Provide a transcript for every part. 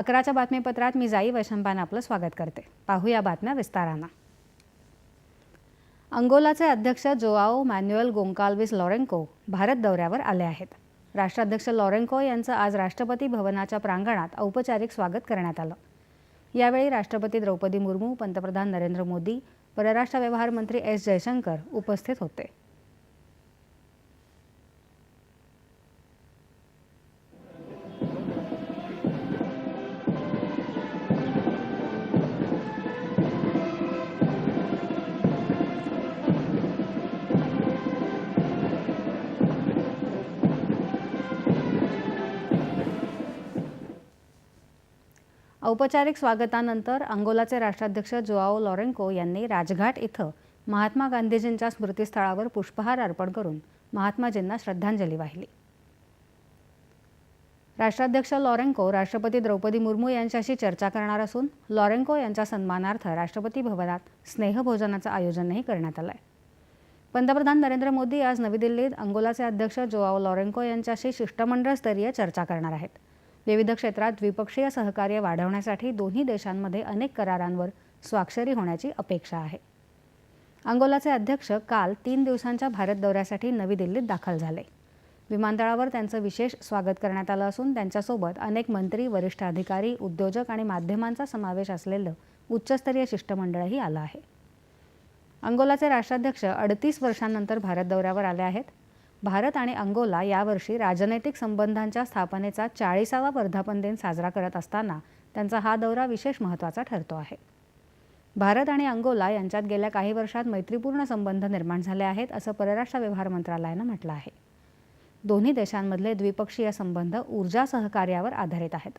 अकराच्या बातमीपत्रात मी जाई वैशंपान आपलं स्वागत करते. पाहूया बातम्या विस्तारानं. अंगोलाचे अध्यक्ष Joao Manuel Goncalves Lourenco Bharat दौऱ्यावर आले आहेत. राष्ट्राध्यक्ष लॉरेन्को यांचं आज राष्ट्रपती भवनाच्या प्रांगणात औपचारिक स्वागत करण्यात आलं. यावेळी राष्ट्रपती द्रौपदी मुर्मू पंतप्रधान नरेंद्र मोदी परराष्ट्र व्यवहार मंत्री एस जयशंकर उपस्थित होते. औपचारिक स्वागतानंतर अंगोलाचे राष्ट्राध्यक्ष जोआओ लॉरेन्को यांनी राजघाट इथं महात्मा गांधीजींच्या स्मृतीस्थळावर पुष्पहार अर्पण करून महात्माजींना श्रद्धांजली वाहिली. राष्ट्राध्यक्ष लॉरेन्को राष्ट्रपती द्रौपदी मुर्मू यांच्याशी चर्चा करणार असून लॉरेन्को यांच्या सन्मानार्थ राष्ट्रपती भवनात स्नेहभोजनाचं आयोजनही करण्यात आलं आहे पंतप्रधान नरेंद्र मोदी आज नवी दिल्लीत अंगोलाचे अध्यक्ष जोआओ लॉरेन्को यांच्याशी शिष्टमंडळस्तरीय चर्चा करणार आहेत. विविध क्षेत्रात द्विपक्षीय सहकार्य वाढवण्यासाठी दोन्ही देशांमध्ये अनेक करारांवर स्वाक्षरी होण्याची अपेक्षा आहे. अंगोलाचे अध्यक्ष काल तीन दिवसांच्या भारत दौऱ्यासाठी नवी दिल्लीत दाखल झाले. विमानतळावर त्यांचं विशेष स्वागत करण्यात आलं असून त्यांच्यासोबत अनेक मंत्री वरिष्ठ अधिकारी उद्योजक आणि माध्यमांचा समावेश असलेलं उच्चस्तरीय शिष्टमंडळही आलं आहे. अंगोलाचे राष्ट्राध्यक्ष अडतीस वर्षांनंतर भारत दौऱ्यावर आले आहेत. भारत आणि अंगोला यावर्षी राजनैतिक संबंधांच्या स्थापनेचा चाळीसावा वर्धापन दिन साजरा करत असताना त्यांचा हा दौरा विशेष महत्त्वाचा ठरतो आहे. भारत आणि अंगोला यांच्यात गेल्या काही वर्षात मैत्रीपूर्ण संबंध निर्माण झाले आहेत असं परराष्ट्र व्यवहार मंत्रालयानं म्हटलं आहे. दोन्ही देशांमधले द्विपक्षीय संबंध ऊर्जा सहकार्यावर आधारित आहेत.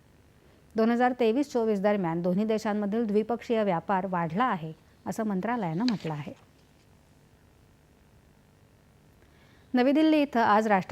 दोन हजार तेवीस चोवीस दरम्यान दोन्ही देशांमधील द्विपक्षीय व्यापार वाढला आहे असं मंत्रालयानं म्हटलं आहे. नवी दिल्ली इथं आज राष्ट्रपती